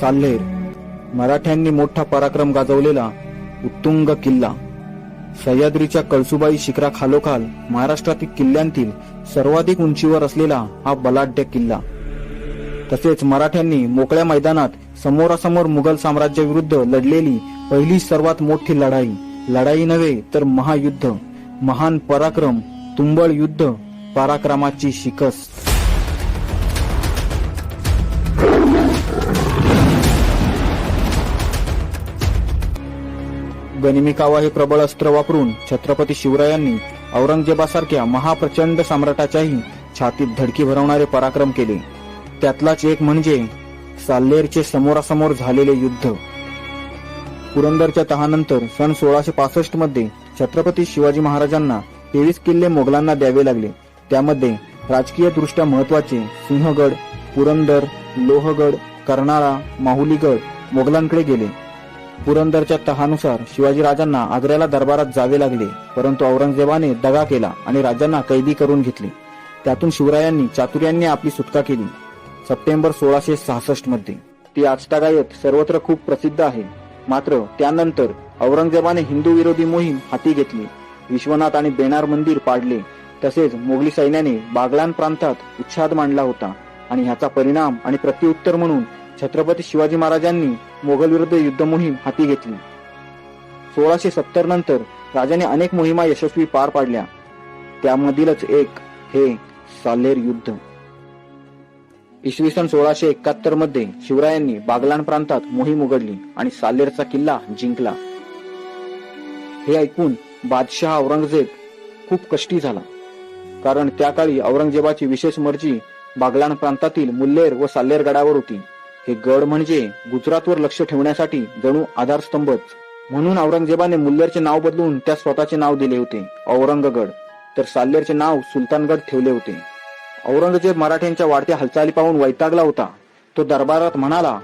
साल्हेर मराठ्यांनी मोठा पराक्रम गाजवलेला उत्तुंग किल्ला. सह्याद्रीच्या कळसुबाई शिखराखालोखाल महाराष्ट्रातील किल्ल्यांतील सर्वाधिक उंचीवर असलेला हा बलाढ्य किल्ला. तसेच मराठ्यांनी मोकळ्या मैदानात समोरासमोर मुघल साम्राज्याविरुद्ध लढलेली पहिली सर्वात मोठी लढाई. लढाई नव्हे तर महायुद्ध महान पराक्रम तुंबळ युद्ध पराक्रमाची शिकस गनिमी कावा हे प्रबळ अस्त्र वापरून छत्रपती शिवरायांनी औरंगजेबासारख्या महाप्रचंड सम्राटाच्याही छातीत धडकी भरवणारे पराक्रम केले. त्यातलाच एक म्हणजे साल्लेरचे समोरासमोर झालेले युद्ध. पुरंदरच्या तहानंतर सन सोळाशे पासष्टमध्ये छत्रपती शिवाजी महाराजांना तेवीस किल्ले मोगलांना द्यावे लागले. त्यामध्ये राजकीय दृष्ट्या महत्त्वाचे सिंहगड पुरंदर लोहगड कर्नाळा माहुलीगड मोगलांकडे गेले. पुरंदरच्या तहानुसार शिवाजीराजांना आग्र्याला दरबारात जावे लागले परंतु औरंगजेबाने दगा केला आणि राजांना कैदी करून घेतले. त्यातून शिवरायांनी चातुर्यांनी आपली सुटका केली. सप्टेंबर सोळाशे सहासष्टमध्ये. ती आजतागायत सर्वत्र खूप प्रसिद्ध आहे. मात्र त्यानंतर औरंगजेबाने हिंदू विरोधी मोहीम हाती घेतली. विश्वनाथ आणि बेनार मंदिर पाडले. तसेच मोगली सैन्याने बागलान प्रांतात उच्छाद मांडला होता. आणि ह्याचा परिणाम आणि प्रत्युत्तर म्हणून छत्रपती शिवाजी महाराजांनी मोगल विरुद्ध युद्ध मोहीम हाती घेतली. सोळाशे सत्तर नंतर राजाने अनेक मोहिमा यशस्वी पार पाडल्या. त्यामधीलच एक हे सालेर युद्ध. इसवी सन सोळाशे एकाहत्तरमध्ये शिवरायांनी बागलान प्रांतात मोहीम उघडली आणि साल्हेरचा किल्ला जिंकला. हे ऐकून बादशहा औरंगजेब खूप कष्टी झाला. कारण त्या काळी औरंगजेबाची विशेष मर्जी बागलान प्रांतातील मुल्लेर व साल्हेर गडावर होती. हे गड म्हणजे गुजरातवर लक्ष ठेवण्यासाठी जणू आधारस्तंभच. म्हणून औरंगजेबाने मुल्लरचे नाव बदलून त्या स्वतःचे नाव दिले होते औरंगगड. तर साल्लेरचे नाव सुलतानगड ठेवले होते. औरंगजेब मराठ्यांच्या वाढत्या हालचाली पाहून वैतागला होता. तो दरबारात म्हणाला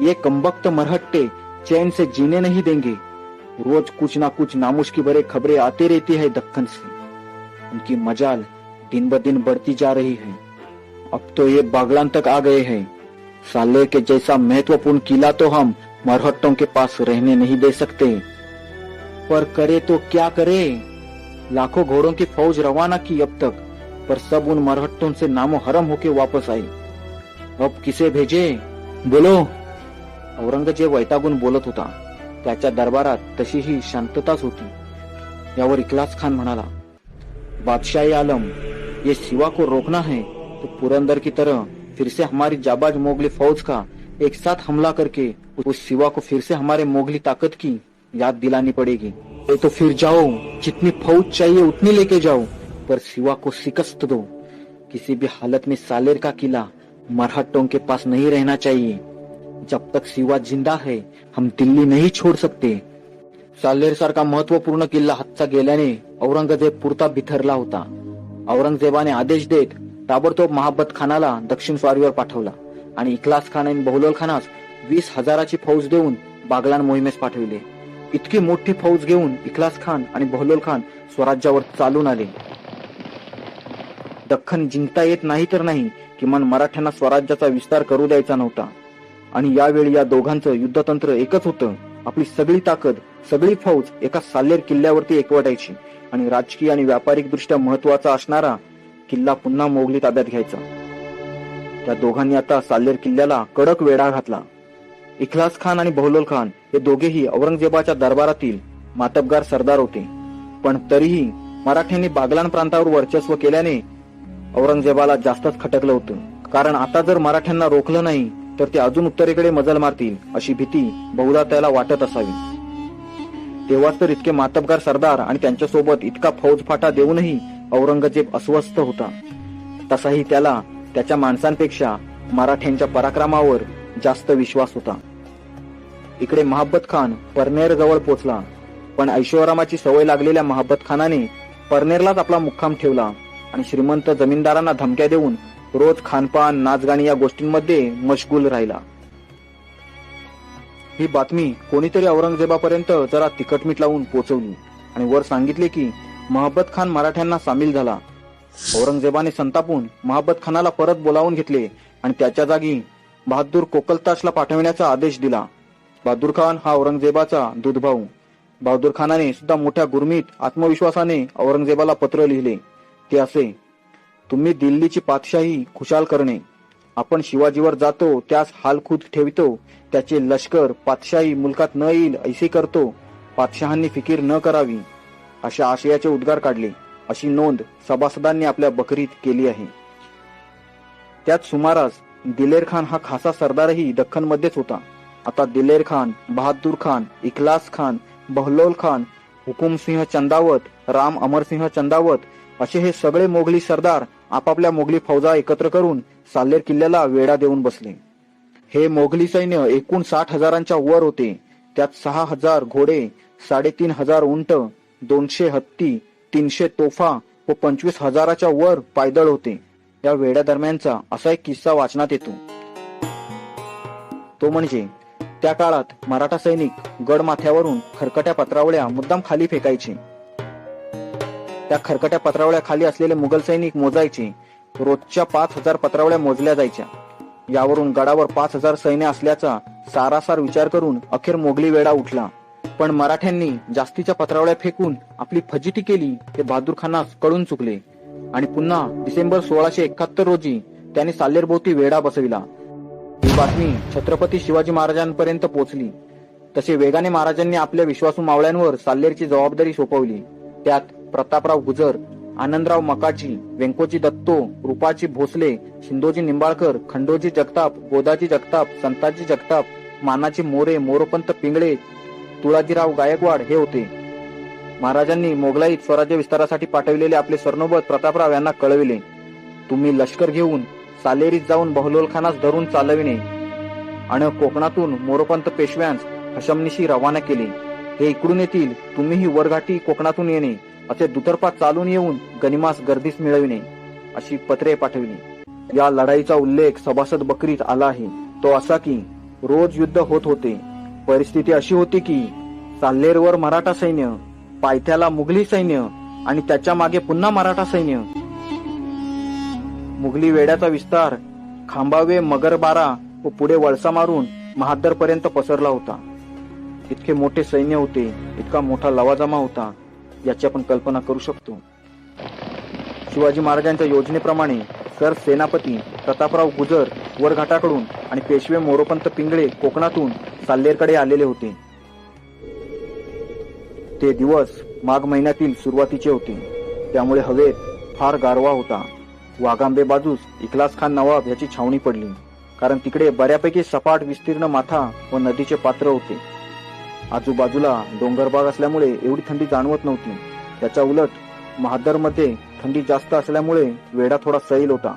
ये कंबक्त मरहट्टे चैन से जीने नहीं देंगे. रोज कुछ ना कुछ नामुश्की भरे खबरें आते रहती है दक्कन से. उनकी मजाल दिन ब दिन बढ़ती जा रही है. अब तो ये बागलान तक आ गए हैं. साले के जैसा महत्त्वपूर्ण किला तो हम मरहट्टों के पास रहने नहीं दे सकते। पर करे तो क्या करे? लाखों घोड़ों की फौज रवाना की अब तक पर सब उन मरहट्टों से नामो हरम होके वापस आए। अब किसे भेजे? बोलो। औरंगजेब वैतागून बोलत होता। त्याच्या दरबारात तशी ही शांतताच होती। यावर इखलास खान म्हणाला बादशाह आलम ये सिवा को रोकना है तो पुरंदर की तरह फिर से हमारी जाबाज मोगली फौज का एक साथ हमला करके उस सिवा को फिर से हमारे मोगली ताकत की याद दिलानी पड़ेगी। ये तो फिर जाओ, जितनी फौज चाहिए उतनी लेके जाओ, पर सिवा को शिकस्त दो। किसी भी हालत में सालेर का किला मराठों के पास नहीं रहना चाहिए। जब तक सिवा ज़िंदा है, हम दिल्ली नहीं छोड़ सकते। साल्हेर सारखा महत्वपूर्ण किल्ला हातचा गेल्याने औरंगज़ेब पुरता बिथरला होता। औरंगजेबाने आदेश देत ताबडतोब महाबत खानाला दक्षिण स्वारीवर पाठवला आणि इखलास खान आणि बहुलोल खानास वीस हजाराची फौज देऊन बागलान मोहिमेस पाठविले. इतकी मोठी फौज घेऊन इखलास खान आणि बहुलोल खान स्वराज्यावर चालून आले. दख्खन जिंकता येत नाही तर नाही किमान मराठ्यांना स्वराज्याचा विस्तार करू द्यायचा नव्हता. आणि यावेळी या दोघांचं युद्धतंत्र एकच होतं आपली सगळी ताकद सगळी फौज एका साल्लेर किल्ल्यावरती एकवटायची. आणि राजकीय आणि व्यापारिक दृष्ट्या महत्त्वाचा असणारा किल्ला पुन्हा मोगली ताब्यात घ्यायचा. त्या दोघांनी आता साल्लेर किल्ल्याला कडक वेढा घातला. इखलास खान आणि बहुलोल खान हे दोघेही औरंगजेबाच्या दरबारातील मातबगार सरदार होते. पण तरीही मराठ्यांनी बागलान प्रांतावर वर्चस्व केल्याने औरंगजेबाला जास्तच खटकलं होतं. कारण आता जर मराठ्यांना रोखलं नाही तर ते अजून उत्तरेकडे मजल मारतील अशी भीती बहुधा त्याला वाटत असावी. तेव्हाच तर इतके मातबगार सरदार आणि त्यांच्यासोबत इतका फौजफाटा देऊनही औरंगजेब अस्वस्थ होता. तसाही त्याला त्याच्या माणसांपेक्षा मराठ्यांच्या पराक्रमावर जास्त विश्वास होता. इकडे महाब्बत खान परनेर जवळ पोचला पण ऐश्वरामाची सवय लागलेल्या महाब्बत खानाने परनेरलाच आपला मुक्काम ठेवला आणि श्रीमंत जमीनदारांना धमक्या देऊन रोज खानपान नाचगाणी या गोष्टींमध्ये मशगूल राहिला. ही बातमी कोणीतरी औरंगजेबापर्यंत जरा तिकटमीट लावून पोचवली आणि वर सांगितले की महाबत खान मराठ्यांना सामील झाला. औरंगजेबाने संतापून महाबत खानाला परत बोलावून घेतले आणि त्याच्या जागी बहादूर कोकलताशला पाठविण्याचा आदेश दिला. बहादूर खान हा औरंगजेबाचा दूधभाऊ. बहादूर खानाने सुद्धा मोठ्या गुरमीत आत्मविश्वासाने औरंगजेबाला पत्र लिहिले. ते असे तुम्ही दिल्लीची पातशाही खुशाल करणे. आपण शिवाजीवर जातो त्यास हालखुद ठेवितो त्याचे लष्कर पातशाही मुलकात न येईल ऐसे करतो. पातशहांनी फिकीर न करावी. अशा आशयाचे उद्गार काढले अशी नोंद सभासदांनी आपल्या बकरीत केली आहे. त्यात सुमारास दिलेर खान हा खासा सरदारही दख्खनमध्येच होता. आता दिलेर खान बहादूर खान इखलास खान बहलोल खान हुकुमसिंह चंदावत राम अमरसिंह चंदावत असे हे सगळे मोगली सरदार आपापल्या मोगली फौजा एकत्र करून साल्लेर किल्ल्याला वेढा देऊन बसले. हे मोगली सैन्य एकूण साठ हजारांच्या वर होते. त्यात सहा हजार घोडे साडेतीन हजार उंट दोनशे हत्ती तीनशे तोफा व पंचवीस हजाराच्या वर पायदळ होते. या वेड्या दरम्यानचा असा एक किस्सा वाचनात येतो. तो म्हणजे त्या काळात मराठा सैनिक गड माथ्यावरून खरकट्या पत्रावळ्या मुद्दाम खाली फेकायचे. त्या खरकट्या पत्रावळ्या खाली असलेले मुघल सैनिक मोजायचे. रोजच्या पाच हजार पत्रावळ्या मोजल्या जायच्या. यावरून गडावर पाच हजार सैन्य असल्याचा सारासार विचार करून अखेर मोगली वेडा उठला. पण मराठ्यांनी जास्तीच्या पत्रावळ्या फेकून आपली फजिती केली हे बहादूर खानास कळून चुकले. आणि पुन्हा डिसेंबर सोळाशे एकाहत्तर रोजी त्याने साल्लेरभोवती वेढा बसविला. ही बातमी छत्रपती शिवाजी महाराजांपर्यंत पोहोचली. तसे वेगाने महाराजांनी आपल्या विश्वासू मावळ्यांवर साल्लेरची जबाबदारी सोपवली. त्यात प्रतापराव गुजर आनंदराव मकाची व्यंकोजी दत्तो रुपाची भोसले शिंदोजी निंबाळकर खंडोजी जगताप गोदाजी जगताप संताजी जगताप मानाजी मोरे मोरोपंत पिंगळे तुळाजीराव गायकवाड हे होते. महाराजांनी मोगलाईत स्वराज्य विस्तारासाठी पाठविलेले आपले स्वर्णोबत प्रतापराव यांना कळविले. तुम्ही लष्कर घेऊन सालेरीत जाऊन बहलोल खानास धरून चालविणे. आणि कोकणातून मोरोपंत पेशव्यांस हशमनिशी रवाना केले. हे इकडून येतील तुम्हीही वरघाटी कोकणातून येणे असे दुतर्फा चालून येऊन गनिमास गर्दीस मिळविणे अशी पत्रे पाठविली. या लढाईचा उल्लेख सभासद बकरीत आला आहे. तो असा की रोज युद्ध होत होते. परिस्थिती अशी होती की साल्लेरवर मराठा सैन्य पायथ्याला मुघली सैन्य आणि त्याच्यामागे पुन्हा मराठा सैन्य. मुघली वेड्याचा विस्तार खांबावे मगरबारा व पुढे वळसा मारून महादर पर्यंत पसरला होता. इतके मोठे सैन्य होते इतका मोठा लवाजमा होता याची आपण कल्पना करू शकतो. शिवाजी महाराजांच्या योजनेप्रमाणे सर सेनापती प्रतापराव गुजर वरघाटाकडून आणि पेशवे मोरोपंत पिंगळे कोकणातून साल्लेरकडे आलेले होते. ते दिवस माघ महिन्यातील सुरुवातीचे होते. त्यामुळे हवेत फार गारवा होता. वाघांबे बाजूस इखलास खान नवाब याची छावणी पडली. कारण तिकडे बऱ्यापैकी सपाट विस्तीर्ण माथा व नदीचे पात्र होते. आजूबाजूला डोंगरबाग असल्यामुळे एवढी थंडी जाणवत नव्हती. त्याच्या उलट महादरमध्ये थंडी जास्त असल्यामुळे वेढा थोडा सैल होता.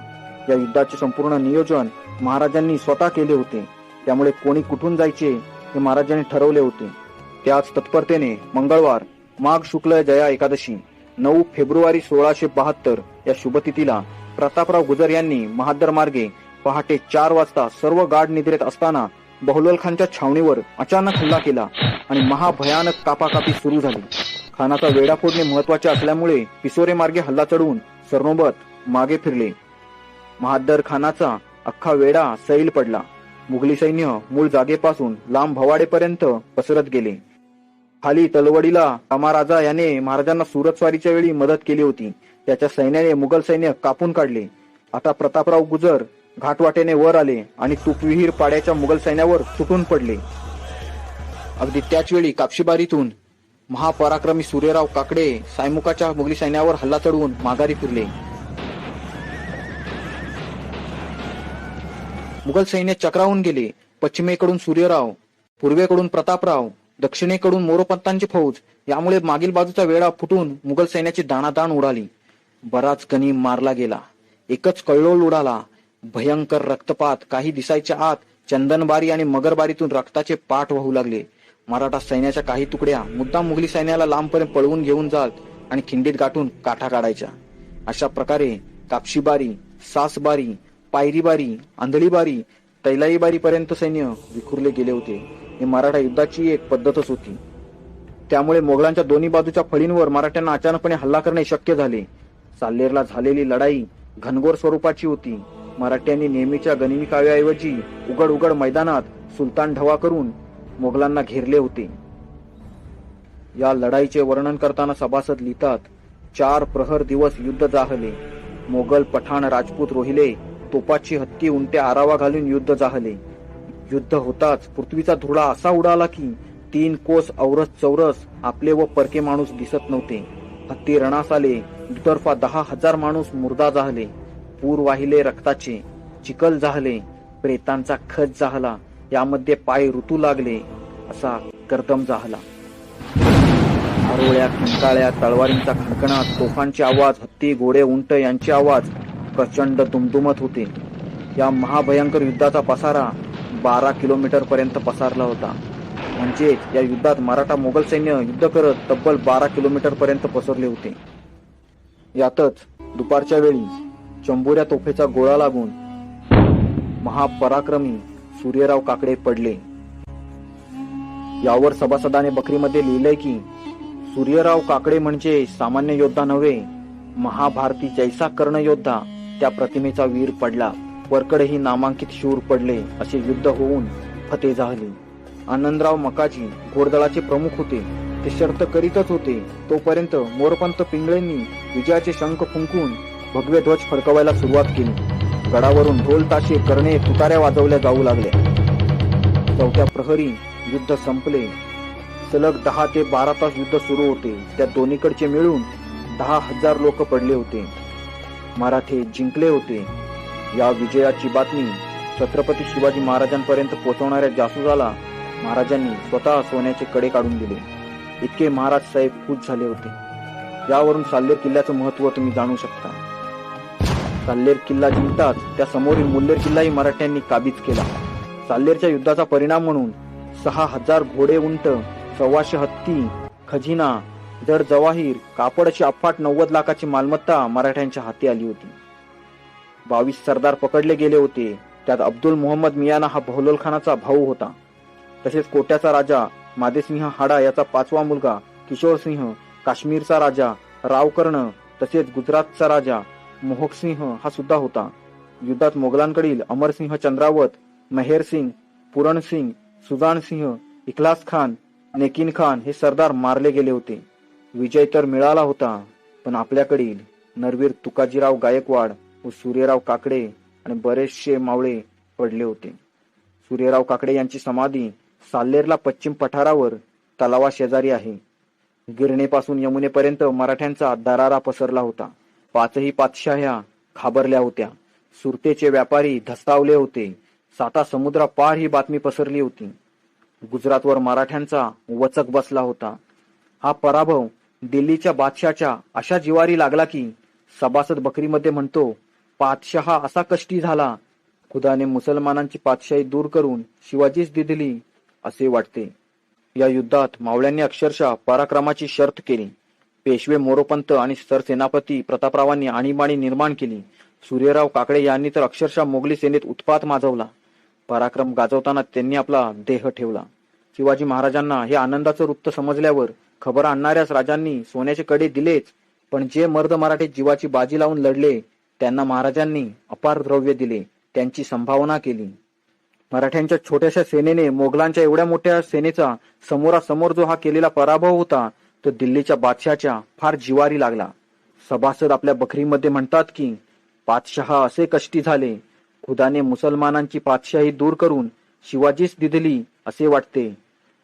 या युद्धाचे संपूर्ण नियोजन महाराजांनी स्वतः केले होते. त्यामुळे कोणी कुठून जायचे हे महाराजांनी ठरवले होते. त्याच तत्परतेने मंगळवार माघ शुक्ल जया एकादशी नऊ फेब्रुवारी सोळाशे बहात्तर या शुभतिथीला प्रतापराव गुजर यांनी महादर मार्गे पहाटे चार वाजता सर्व गाढ निद्रेत असताना बहलोल खानच्या छावणीवर अचानक हल्ला केला आणि महाभयानक कापाकापी सुरू झाली. खानाचा वेढा फोडणे महत्त्वाचे असल्यामुळे पिसोरे मार्गे हल्ला चढवून सरनोबत मागे फिरले. महादर खानाचा अख्खा वेढा सैल पडला. मुघली सैन्य मूळ जागेपासून लांब भवाडेपर्यंत पसरत गेले. खाली तलवडीला राजा याने महाराजांना सुरत स्वारीच्या वेळी मदत केली होती. त्याच्या सैन्याने मुघल सैन्य कापून काढले. आता प्रतापराव गुजर घाटवाटेने वर आले आणि तुपविहीर पाड्याच्या मुघल सैन्यावर सुटून पडले. अगदी त्याच वेळी कापशीबारीतून महापराक्रमी सूर्यराव काकडे सायमुखाच्या मुघली सैन्यावर हल्ला चढवून माघारी फिरले. मुघल सैन्य चक्रावून गेले. पश्चिमेकडून सूर्यराव पूर्वेकडून प्रतापराव दक्षिणेकडून मोरोपंतांची फौज यामुळे मागील बाजूचा वेळा फुटून मुघल सैन्याची दाणादाण उडाली. बराच गणी मारला गेला. एकच कळोळ उडाला. भयंकर रक्तपात काही दिसायच्या आत चंदनबारी आणि मगरबारीतून रक्ताचे पाठ वाहू लागले. मराठा सैन्याच्या काही तुकड्या मुद्दाम मुघली सैन्याला लांबपर्यंत पळवून घेऊन जात आणि खिंडीत गाठून काठा काढायच्या. अशा प्रकारे कापशीबारी सासबारी पायरीबारी आंधळीबारी तैलाईबारी पर्यंत सैन्य विखुरले गेले होते. ही मराठा युद्धाची एक पद्धतच होती. त्यामुळे मोगलांच्या दोन्ही बाजूच्या फळींवर मराठ्यांना अचानकपणे हल्ला करणे शक्य झाले. साल्लेरला झालेली लढाई घनघोर स्वरूपाची होती. मराठ्यांनी नेहमीच्या गनिमी काव्याऐवजी उघड उघड मैदानात सुलतान ढवा करून मोगलांना घेरले होते. या लढाईचे वर्णन करताना सभासद लिहितात चार प्रहर दिवस युद्ध जाहले. मोगल पठाण राजपूत रोहिले. तोपाची हत्ती उंटे आरावा घालून युद्ध जाहले. युद्ध होताच पृथ्वीचा धुळा असा उडाला की तीन कोस औरस चौरस आपले व परके माणूस दिसत नव्हते. हत्ती रणास आले. दुतर्फा दहा हजार माणूस मुर्दा जाहले. पूर वाहिले रक्ताचे. चिखल जाहले. प्रेतांचा खच जाहला. यामध्ये पाय ऋतू लागले असा कर्दम जाहला आरोळ्या खंकाळ्या तळवारींचा खणखणाट तोफांचे आवाज हत्ती घोडे उंट यांचे आवाज प्रचंड दुमदुमत होते. या महाभयंकर युद्धाचा पसारा बारा किलोमीटर पर्यंत पसारला होता. म्हणजे या युद्धात मराठा मोगल सैन्य युद्ध करत तब्बल बारा किलोमीटर पर्यंत पसरले होते. यातच दुपारच्या वेळी चंबुऱ्या तोफेचा गोळा लागून महापराक्रमी सूर्यराव काकडे पडले. यावर सभासदाने बकरीमध्ये लिहिलंय की सूर्यराव काकडे म्हणजे सामान्य योद्धा नव्हे महाभारती जैसा कर्ण योद्धा. त्या प्रतिमेचा वीर पडला. वरकडेही नामांकित शूर पडले. असे युद्ध होऊन फते झाले. आनंदराव मकाजी घोडदळाचे प्रमुख होते. ते शर्त करीतच होते. तोपर्यंत मोरपंत पिंगळेंनी विजयाचे शंख फुंकून भगवे ध्वज फडकवायला सुरुवात केली. गडावरून ढोल ताशे करणे तुताऱ्या वाजवल्या जाऊ लागल्या चौथ्या प्रहरी युद्ध संपले. सलग दहा ते बारा तास युद्ध सुरू होते. त्या दोन्हीकडचे मिळून दहा हजार लोक पडले होते. मराठे जिंकले होते. या विजयाची बातमी छत्रपती शिवाजी महाराजांपर्यंत पोहोचवणाऱ्या जासूसाला महाराजांनी स्वतः सोन्याचे कडे काढून दिले. इतके महाराज साहेब खुश झाले होते. यावरून साल्ले किल्ल्याचं महत्त्व तुम्ही जाणू शकता. साल्लेर किल्ला जिंकताच त्या समोरील मुल्लेर किल्लाही मराठ्यांनी काबीज केला. साल्लेरच्या युद्धाचा परिणाम म्हणून सहा हजार घोडे उंट सव्वाशे हत्ती खजिना जड जवाहीर कापड अशी अफाट नव्वद लाखाची मालमत्ता मराठ्यांच्या हाती आली होती. बावीस सरदार पकडले गेले होते. त्यात अब्दुल मोहम्मद मियाना हा बहलोल खानाचा भाऊ होता. तसेच कोट्याचा राजा मादेसिंह हाडा याचा पाचवा मुलगा किशोर सिंह काश्मीरचा राजा रावकर्ण तसेच गुजरातचा राजा मोहकसिंह हा सुद्धा होता. युद्धात मोगलांकडील अमरसिंह चंद्रावत मेहेरसिंग पुरणसिंग सुजानसिंह इखलास खान नेकिन खान हे सरदार मारले गेले होते. विजय तर मिळाला होता पण आपल्याकडील नरवीर तुकाजीराव गायकवाड व सूर्यराव काकडे आणि बरेचसे मावळे पडले होते. सूर्यराव काकडे यांची समाधी साल्लेरला पश्चिम पठारावर तलावा शेजारी आहे. गिरणेपासून यमुनेपर्यंत मराठ्यांचा दरारा पसरला होता. पाचही पातशाह्या खाबरल्या होत्या. सुरतेचे व्यापारी धस्तावले होते. साता समुद्रा पार ही बातमी पसरली होती. गुजरातवर मराठ्यांचा वचक बसला होता. हा पराभव दिल्लीच्या बादशाच्या अशा जिवारी लागला की सभासद बकरीमध्ये म्हणतो पातशहा असा कष्टी झाला. खुदाने मुसलमानांची पातशाही दूर करून शिवाजीच दिदली असे वाटते. या युद्धात मावळ्यांनी अक्षरशः पराक्रमाची शर्त केली. पेशवे मोरोपंत आणि सरसेनापती प्रतापरावांनी आणीबाणी निर्माण केली. सूर्यराव काकडे यांनी तर अक्षरशः मोगली सेनेत उत्पात माजवला. पराक्रम गाजवताना त्यांनी आपला देह ठेवला. शिवाजी महाराजांना हे आनंदाचं वृत्त समजल्यावर खबर आणणाऱ्याच राजांनी सोन्याचे कडे दिलेच पण जे मर्द मराठे जीवाची बाजी लावून लढले त्यांना महाराजांनी अपार द्रव्य दिले त्यांची संभावना केली. मराठ्यांच्या छोट्याशा सेनेने मोगलांच्या एवढ्या मोठ्या सेनेचा समोरासमोर जो हा केलेला पराभव होता तो दिल्लीच्या बादशाच्या फार जिवारी लागला. सभासद आपल्या बकरीमध्ये म्हणतात की पातशहा असे कष्टी झाले. खुदाने मुसलमानांची पातशाही दूर करून शिवाजीच दिधली असे वाटते.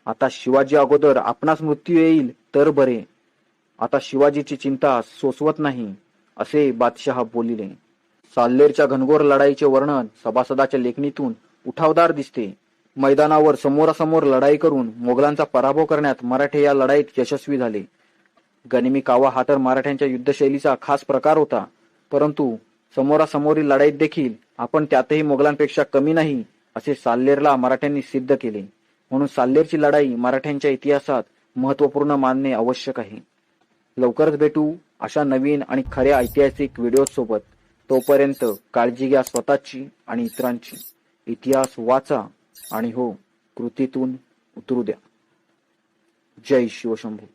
आता शिवाजी अगोदर आपणास मृत्यू येईल तर बरे. आता शिवाजीची चिंता सोसवत नाही असे बादशहा बोलिले. साल्लेरच्या घनघोर लढाईचे वर्णन सभासदाच्या लेखणीतून उठावदार दिसते. मैदानावर समोरासमोर लढाई करून मोगलांचा पराभव करण्यात मराठे या लढाईत यशस्वी झाले. गनिमी कावा हा तर मराठ्यांच्या युद्धशैलीचा खास प्रकार होता. परंतु समोरासमोरील लढाईत देखील आपण त्यातही मोगलांपेक्षा कमी नाही असे साल्लेरला मराठ्यांनी सिद्ध केले. म्हणून साल्लेरची लढाई मराठ्यांच्या इतिहासात महत्त्वपूर्ण मानणे आवश्यक आहे. लवकरच भेटू अशा नवीन आणि खऱ्या ऐतिहासिक व्हिडिओ सोबत. तोपर्यंत काळजी घ्या स्वतःची आणि इतरांची. इतिहास वाचा. आणि हो कृतीतून उतरू द्या. जय शिवशंभू.